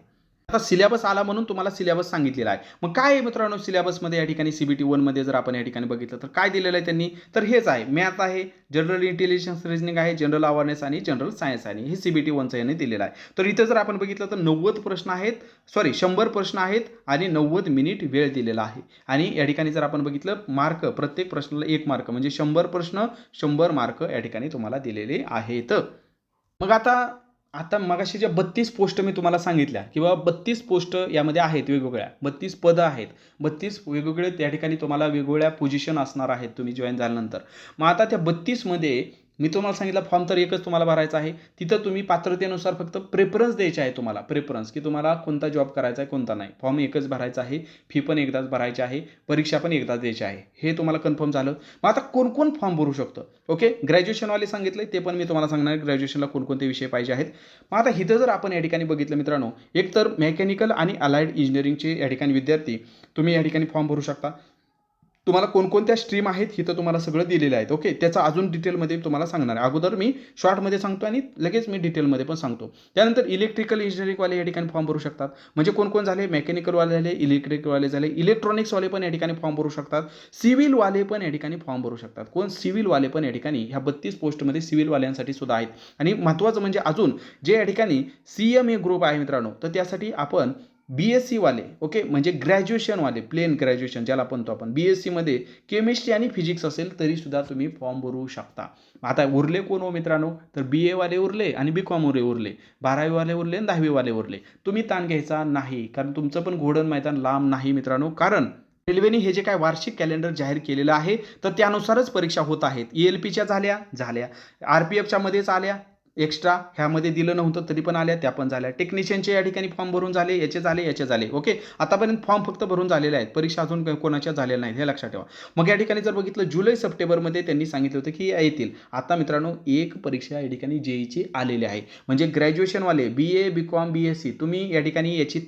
आता सिलेबस आला म्हणून तुम्हाला सिलेबस सांगितलेला आहे. मग काय आहे मित्रांनो सिलेबसमध्ये या ठिकाणी सी बी टी वनमध्ये जर आपण या ठिकाणी बघितलं तर काय दिलेलं आहे त्यांनी? तर हेच आहे. मॅथ आहे जनरल इंटेलिजन्स रिजनिंग आहे जनरल अवेअरनेस आणि जनरल सायन्स आहे. हे सी बी टी वनचं यांनी दिलेलं आहे. तर इथं जर आपण बघितलं तर नव्वद प्रश्न आहेत सॉरी शंभर प्रश्न आहेत आणि नव्वद मिनिट वेळ दिलेला आहे. आणि या ठिकाणी जर आपण बघितलं मार्क प्रत्येक प्रश्नाला एक मार्क म्हणजे शंभर प्रश्न शंभर मार्क या ठिकाणी तुम्हाला दिलेले आहेत. मग आता आता मगाशी ज्या बत्तीस पोस्ट मी तुम्हाला सांगितल्या किंवा बत्तीस पोस्ट यामध्ये आहेत वेगवेगळ्या बत्तीस पदं आहेत बत्तीस वेगवेगळे त्या ठिकाणी तुम्हाला वेगवेगळ्या पोझिशन असणार आहेत तुम्ही जॉईन झाल्यानंतर. मग आता त्या बत्तीसमध्ये मी तुम्हाला सांगितलं फॉर्म तर एकच तुम्हाला भरायचा आहे. तिथं तुम्ही पात्रतेनुसार फक्त प्रेफरन्स द्यायचे आहे तुम्हाला. प्रेफरन्स की तुम्हाला कोणता जॉब करायचा आहे कोणता नाही. फॉर्म एकच भरायचा आहे. फी पण एकदाच भरायची आहे. परीक्षा पण एकदाच द्यायची आहे. हे तुम्हाला कन्फर्म झालं. मग आता कोणकोण फॉर्म भरू शकतं? ओके ग्रॅज्युएशनवाले सांगितले ते पण मी तुम्हाला सांगणार ग्रॅज्युएशनला कोणकोणते विषय पाहिजे आहेत. मग आता इथं जर आपण या ठिकाणी बघितलं मित्रांनो एक तर मेकॅनिकल आणि अलाइड इंजिनिअरिंगचे या ठिकाणी विद्यार्थी तुम्ही या ठिकाणी फॉर्म भरू शकता. तुम्हाला कोणकोणत्या स्ट्रीम आहेत हिथं तुम्हाला सगळं दिलेलं आहेत. ओके त्याचा अजून डिटेलमध्ये तुम्हाला सांगणार आहे. अगोदर मी शॉर्टमध्ये सांगतो आणि लगेच मी डिटेलमध्ये पण सांगतो. त्यानंतर इलेक्ट्रिकल इंजिनिअरिंगवाले या ठिकाणी फॉर्म भरू शकतात. म्हणजे कोण कोण झाले मेकॅनिकलवाले झाले इलेक्ट्रिकवाले झाले इलेक्ट्रॉनिक्सवाले पण या ठिकाणी फॉर्म भरू शकतात. सिव्हिलवाले पण या ठिकाणी फॉर्म भरू शकतात. कोण? सिव्हिलवाले पण या ठिकाणी ह्या बत्तीस पोस्टमध्ये सिव्हिलवाल्यांसाठी सुद्धा आहेत. आणि महत्त्वाचं म्हणजे अजून जे या ठिकाणी सी एम ए ग्रुप आहे मित्रांनो तर त्यासाठी आपण बी एस सीवाले ओके म्हणजे ग्रॅज्युएशनवाले प्लेन ग्रॅज्युएशन ज्याला म्हणतो आपण. बी एस सीमध्ये केमिस्ट्री आणि फिजिक्स असेल तरीसुद्धा तुम्ही फॉर्म भरू शकता. आता उरले कोण हो मित्रांनो? तर बी एवाले उरले आणि बी कॉमवाले उरले. बारावीवाले उरले आणि दहावीवाले उरले. तुम्ही ताण घ्यायचा नाही कारण तुमचं पण घोडण मैदान लांब नाही मित्रांनो. कारण रेल्वेने हे जे काय वार्षिक कॅलेंडर जाहीर केलेलं आहे तर त्यानुसारच परीक्षा होत आहेत. ई एल पीच्या झाल्या झाल्या. आर पी एफच्या मध्येच आल्या. एक्स्ट्रा ह्यामध्ये दिलं नव्हतं तरी पण आल्या त्या पण झाल्या. टेक्निशियनचे या ठिकाणी फॉर्म भरून झाले याचे झाले याचे झाले. ओके आतापर्यंत फॉर्म फक्त भरून झालेले आहेत. परीक्षा अजून कोणाच्या झालेल्या नाहीत हे लक्षात ठेवा. मग या ठिकाणी जर बघितलं जुलै सप्टेंबरमध्ये त्यांनी सांगितलं होतं की या येतील. आता मित्रांनो एक परीक्षा या ठिकाणी जेईची आलेली आहे. म्हणजे ग्रॅज्युएशनवाले B A B com B S C तुम्ही या ठिकाणी याची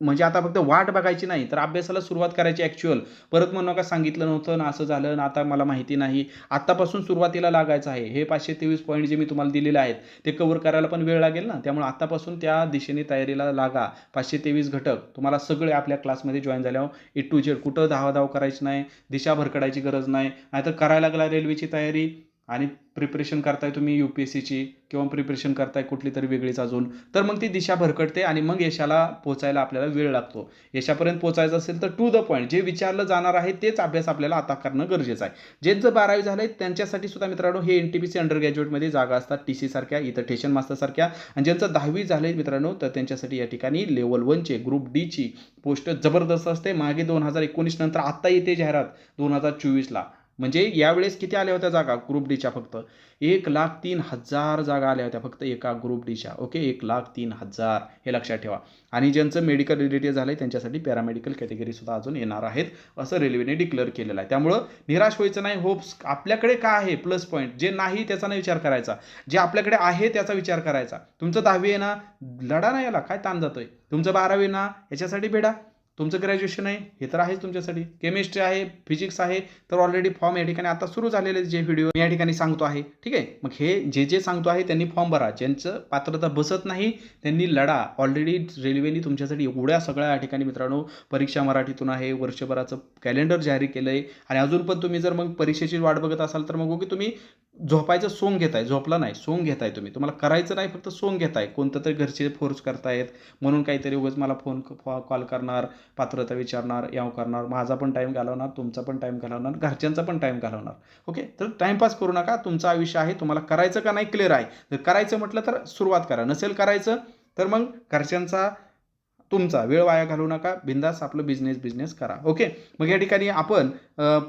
म्हणजे आता फक्त वाट बघायची नाही तर अभ्यासाला सुरुवात करायची ॲक्च्युअल परत म्हणू नका सांगितलं नव्हतं ना असं झालं ना आता मला माहिती नाही. आत्तापासून सुरुवातीला लागायचं आहे. हे पाचशे तेवीस पॉईंट जे मी तुम्हाला दिलेले आहेत ते कवर करायला पण वेळ लागेल ना? त्यामुळे आत्तापासून त्या दिशेने तयारीला लागा. पाचशे तेवीस घटक. तुम्हाला सगळे आपल्या क्लासमध्ये जॉईन झाल्यावर ए टू झेड कुठं धावाधाव करायची नाही दिशा भरकडायची गरज नाही. नाहीतर करायला लागला रेल्वेची तयारी. आणि प्रिपरेशन करताय तुम्ही यू पी एस सीची किंवा प्रिपरेशन करताय कुठली तरी वेगळीच अजून तर मग ती दिशा भरकटते आणि मग यशाला पोचायला आपल्याला वेळ लागतो. यशापर्यंत पोचायचं असेल तर टू द पॉईंट जे विचारलं जाणार आहे तेच अभ्यास आपल्याला आता करणं गरजेचं आहे. जे जर बारावी झाले त्यांच्यासाठी सुद्धा मित्रांनो हे N T P C under ग्रॅज्युएटमध्ये जागा असतात टी सी सारख्या इथं ठेशन मास्टरसारख्या आणि ज्यांचं दहावी झाले मित्रांनो तर त्यांच्यासाठी या ठिकाणी लेवल वनचे ग्रुप डीची पोस्ट जबरदस्त असते. मागे दोन हजार एकोणीस नंतर आत्ता येते जाहिरात दोन हजार चोवीसला म्हणजे यावेळेस किती आल्या होत्या जागा? ग्रुप डीच्या फक्त. एक लाख तीन हजार जागा आल्या होत्या फक्त एका ग्रुप डीच्या ओके एक लाख तीन हजार. हे लक्षात ठेवा. आणि ज्यांचं मेडिकल रिलेटेड झालं आहे त्यांच्यासाठी पॅरामेडिकल कॅटेगरीसुद्धा अजून येणार आहेत असं रेल्वेने डिक्लेअर केलेलं आहे. त्यामुळं निराश व्हायचं नाही. होप्स आपल्याकडे काय आहे? प्लस पॉईंट जे नाही त्याचा नाही विचार करायचा. जे आपल्याकडे आहे त्याचा विचार करायचा. तुमचं दहावी आहे ना? लढा नाही याला काय ताण जातोय? तुमचं बारावी ना? याच्यासाठी भेडा तुमचं ग्रॅज्युएशन आहे हे तर आहेच तुमच्यासाठी. केमिस्ट्री आहे फिजिक्स आहे तर ऑलरेडी फॉर्म या ठिकाणी आता सुरू झालेले जे व्हिडिओ मी या ठिकाणी सांगतो आहे. ठीक आहे? मग हे जे जे सांगतो आहे त्यांनी फॉर्म भरा. ज्यांचं पात्रता बसत नाही त्यांनी लढा. ऑलरेडी रेल्वेने तुमच्यासाठी एवढ्या सगळ्या या ठिकाणी मित्रांनो परीक्षा मराठीतून आहे वर्षभराचं कॅलेंडर जाहीर केलं आहे आणि अजून पण तुम्ही जर मग परीक्षेची वाट बघत असाल तर मग हो की तुम्ही झोपायचं सोंग घेताय. झोपला नाही सोंग घेताय तुम्ही. तुम्हाला करायचं नाही फक्त सोंग घेताय. कोणतं तरी घरचे फोर्स करतायत. म्हणून काहीतरी उगाच मला फोन कॉल करणार. पात्रता विचारणार याव करणार माझा पण टाईम घालवणार तुमचा पण टाईम घालवणार घरच्यांचा पण टाईम घालवणार. ओके तर टाईमपास करू नका तुमचं आयुष्य आहे तुम्हाला करायचं का नाही क्लिअर आहे. जर करायचं म्हटलं तर सुरुवात करा. नसेल करायचं तर मग घरच्यांचा तुमचा वेळ वाया घालू नका. बिंदास आपलं बिझनेस बिझनेस करा. ओके मग या ठिकाणी आपण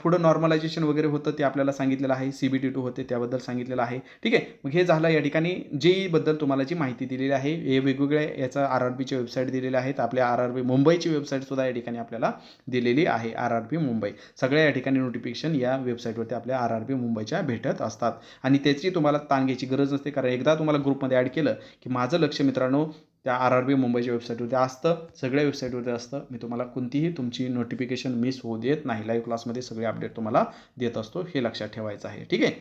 पुढं नॉर्मलायझेशन वगैरे होतं ते आपल्याला सांगितलेलं आहे. सी बी टी टू होते त्याबद्दल सांगितलेलं आहे. ठीक आहे? मग हे झालं या ठिकाणी. जेईबद्दल तुम्हाला जी माहिती दिलेली आहे हे वेगवेगळ्या याचं आर आर बीचे वेबसाईट दिलेले आहेत. आपल्या आर आर बी मुंबईची वेबसाईटसुद्धा या ठिकाणी आपल्याला दिलेली आहे. R R B Mumbai. सगळ्या या ठिकाणी नोटिफिकेशन या वेबसाईटवरती आपल्या आर आर बी मुंबईच्या भेटत असतात. आणि त्याची तुम्हाला ताण घ्यायची गरज नसते. कारण एकदा तुम्हाला ग्रुपमध्ये ॲड केलं की माझं लक्ष मित्रांनो त्या आर आर बी मुंबईच्या वेबसाईटवरती असतं. सगळ्या वेबसाईटवरती असतं. मी तुम्हाला कोणतीही तुमची नोटिफिकेशन मिस होऊ देत नाही. लाईव्ह क्लासमध्ये सगळे अपडेट तुम्हाला देत असतो. हे लक्षात ठेवायचं आहे. ठीक आहे?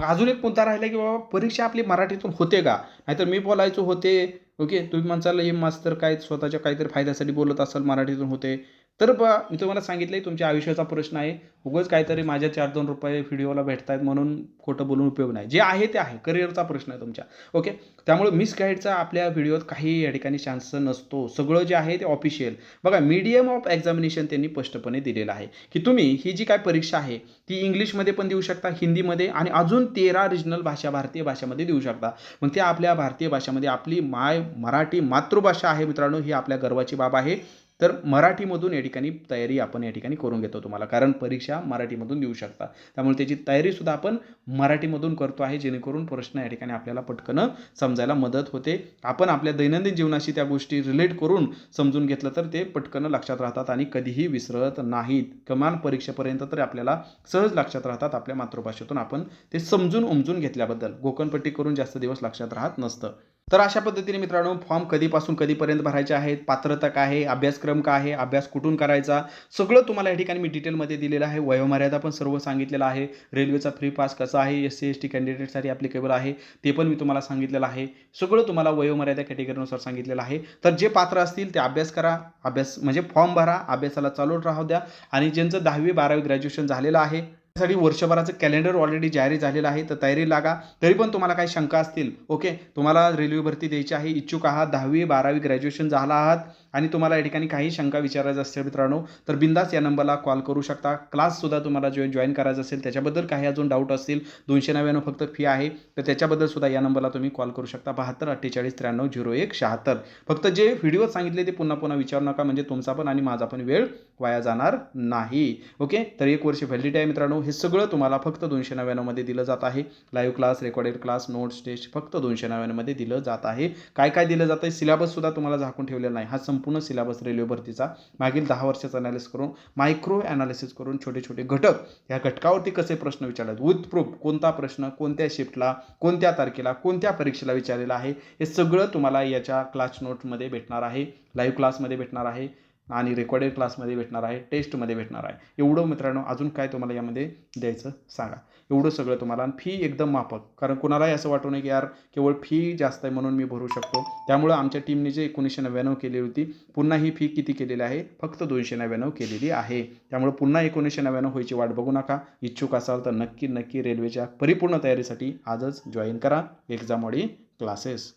अजून एक मुद्दा राहिला की बाबा परीक्षा आपली मराठीतून होते का? नाहीतर मी बोलायचो होते. ओके तुम्ही म्हणसाल हे मास्तर काय स्वतःच्या काहीतरी फायद्यासाठी बोलत असाल मराठीतून होते. तर ब मी तुम्हाला सांगितलं तुमच्या आयुष्याचा प्रश्न आहे. उगाच काहीतरी माझ्या चार दोन रुपये व्हिडिओला भेटत आहेत म्हणून खोटं बोलून उपयोग नाही. जे आहे ते आहे. करिअरचा प्रश्न आहे तुमच्या. ओके? त्यामुळे मिस गाईडचा आपल्या व्हिडिओत काही या ठिकाणी चान्स नसतो. सगळं जे आहे ते ऑफिशियल बघा मीडियम ऑफ एक्झामिनेशन त्यांनी स्पष्टपणे दिलेलं आहे. की तुम्ही ही जी काय परीक्षा आहे ती इंग्लिशमध्ये पण देऊ शकता हिंदीमध्ये आणि अजून तेरा रिजनल भाषा भारतीय भाषेमध्ये देऊ शकता. मग त्या आपल्या भारतीय भाषेमध्ये आपली माय मराठी मातृभाषा आहे मित्रांनो ही आपल्या गर्वाची बाब आहे. तर मराठीमधून या ठिकाणी तयारी आपण या ठिकाणी करून घेतो तुम्हाला कारण परीक्षा मराठीमधून देऊ शकता. त्यामुळे त्याची तयारीसुद्धा आपण मराठीमधून करतो आहे जेणेकरून प्रश्न या ठिकाणी आपल्याला पटकन समजायला मदत होते. आपण आपल्या दैनंदिन जीवनाशी त्या गोष्टी रिलेट करून समजून घेतलं तर ते पटकन लक्षात राहतात आणि कधीही विसरत नाहीत. कमान परीक्षेपर्यंत तरी आपल्याला सहज लक्षात राहतात आपल्या मातृभाषेतून आपण ते समजून उमजून घेतल्याबद्दल. गोकणपट्टी करून जास्त दिवस लक्षात राहत नसतं. तर अशा पद्धतीने मित्रांनो फॉर्म कधीपासून कधीपर्यंत भरायचे आहेत पात्रता काय आहे अभ्यासक्रम काय आहे अभ्यास कुठून करायचा सगळं तुम्हाला या ठिकाणी मी डिटेलमध्ये दिलेलं आहे. वयोमर्यादा पण सर्व सांगितलेलं आहे. रेल्वेचा फ्री पास कसा आहे एस सी एस टी कॅन्डिडेटसाठी ॲप्लिकेबल आहे ते पण मी तुम्हाला सांगितलेलं आहे. सगळं तुम्हाला वयोमर्यादा कॅटेगरीनुसार सांगितलेलं आहे. तर जे पात्र असतील ते अभ्यास करा अभ्यास म्हणजे फॉर्म भरा अभ्यासाला चालू राहू द्या. आणि ज्यांचं दहावी बारावी ग्रॅज्युएशन झालेलं आहे साठी वर्षभराचं कॅलेंडर ऑलरेडी जारी झालेलं आहे. तर तयारी लागा. तरी पण तुम्हाला काही शंका असतील ओके तुम्हाला रेल्वे भरती द्यायची आहे. इच्छुक आहात. दहावी बारावी ग्रॅज्युएशन झाला आहात. आणि तुम्हाला या ठिकाणी काही शंका विचारायचं असेल मित्रांनो तर बिंदास या नंबरला कॉल करू शकता. क्लाससुद्धा तुम्हाला जॉईन जॉईन करायचं असेल. त्याच्याबद्दल काही अजून डाऊट असतील दोनशे नव्याण्णव फक्त फी आहे. तर त्याच्याबद्दल सुद्धा या नंबरला तुम्ही कॉल करू शकता. बहात्तर अठ्ठेचाळीस त्र्याण्णव झिरो एक शहात्तर. फक्त जे व्हिडिओ सांगितले ते पुन्हा पुन्हा विचारू नका. म्हणजे तुमचा पण आणि माझा पण वेळ वाया जाणार नाही. ओके तर एक वर्ष व्हॅलिडिटी आहे मित्रांनो. हे सगळं तुम्हाला फक्त दोनशे नव्याण्णवमध्ये दिलं जात आहे. Live class recorded class notes test फक्त दोनशे नव्याण्णवमध्ये दिलं जात आहे. काय काय दिलं जातं आहे सिलेबससुद्धा तुम्हाला झाकून ठेवलेला नाही. हा संपूर्ण सिलेबस रेल्वे भरतीचा. मागील दहा वर्षाचा अनालिस करून मायक्रो ॲनालिसिस करून छोटे छोटे घटक या घटकावरती कसे प्रश्न विचारतात विथ प्रूफ कोणता प्रश्न कोणत्या शिफ्टला कोणत्या तारखेला कोणत्या परीक्षेला विचारलेला आहे? हे सगळं तुम्हाला याच्या क्लास नोटमध्ये भेटणार आहे. लाईव्ह क्लासमध्ये भेटणार आहे. आणि रेकॉर्डेड क्लासमध्ये भेटणार आहे टेस्टमध्ये भेटणार आहे. एवढं मित्रांनो अजून काय तुम्हाला यामध्ये द्यायचं सांगा. एवढं सगळं तुम्हाला आणि फी एकदम माफक. कारण कुणालाही असं वाटू नये की यार केवळ फी जास्त आहे म्हणून मी भरू शकतो. त्यामुळं आमच्या टीमने जे एकोणीसशे नव्याण्णव केली होती पुन्हा ही फी किती केलेली आहे? फक्त दोनशे नव्याण्णव केलेली आहे. त्यामुळे पुन्हा एकोणीसशे नव्याण्णव व्हायची वाट बघू नका. इच्छुक असाल तर नक्की नक्की रेल्वेच्या परिपूर्ण तयारीसाठी आजच जॉईन करा. एक्झामवाडी क्लासेस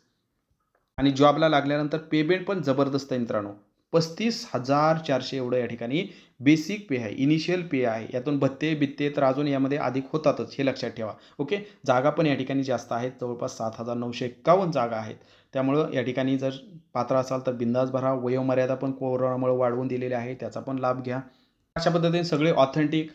आणि जॉबला लागल्यानंतर पेमेंट पण जबरदस्त आहे मित्रांनो. पस्तीस हजार चारशे एवढं या ठिकाणी बेसिक पे आहे इनिशियल पे आहे. यातून भत्ते बित्ते तर अजून यामध्ये अधिक होतातच हे लक्षात ठेवा. ओके? जागा पण या ठिकाणी जास्त आहेत. जवळपास सात हजार नऊशे एक्कावन्न जागा आहेत. त्यामुळं या ठिकाणी जर पात्र असाल तर बिंदास भरा. वयोमर्यादा पण कोरोनामुळे वाढवून दिलेली आहे. त्याचा पण लाभ घ्या. अशा पद्धतीने सगळे ऑथेंटिक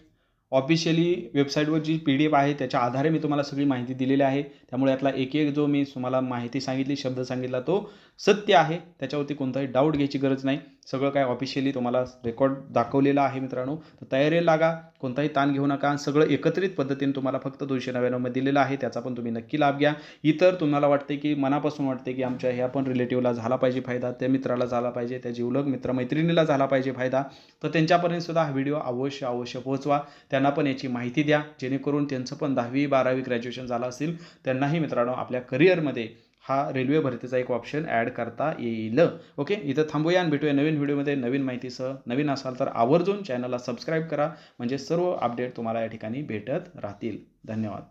ऑफिशियली वेबसाईटवर जी पी डी एफ आहे त्याच्या आधारे मी तुम्हाला सगळी माहिती दिलेली आहे. त्यामुळे यातला एक एक जो मी तुम्हाला माहिती सांगितली शब्द सांगितला तो सत्य आहे त्याच्यावरती कोणताही डाऊट घ्यायची गरज नाही. सगळं काय ऑफिशियली तुम्हाला रेकॉर्ड दाखवलेलं आहे मित्रांनो. तर तयारीला लागा कोणताही ताण घेऊ नका. सगळं एकत्रित पद्धतीने तुम्हाला फक्त दोनशे नव्याण्णवमध्ये दिलेलं आहे त्याचा पण तुम्ही नक्की लाभ घ्या. इतर तुम्हाला वाटते की मनापासून वाटते की आमच्या ह्या पण रिलेटिव्हला झाला पाहिजे फायदा त्या मित्राला झाला पाहिजे त्या जीवलग मित्रमैत्रिणीला झाला पाहिजे फायदा. तर त्यांच्यापर्यंत सुद्धा हा व्हिडिओ अवश्य अवश्य पोहोचवा. त्यांना पण याची माहिती द्या. जेणेकरून त्यांचं पण दहावी बारावी ग्रॅज्युएशन झालं असेल. त्यांनाही मित्रांनो आपल्या करिअरमध्ये हा रेल्वे भरतीचा एक ऑप्शन ॲड करता येईल. ओके इथं थांबूया आणि भेटूया नवीन व्हिडिओमध्ये. नवीन माहितीसह नवीन असाल तर आवर्जून चॅनलला सबस्क्राईब करा. म्हणजे सर्व अपडेट तुम्हाला या ठिकाणी भेटत राहतील. धन्यवाद.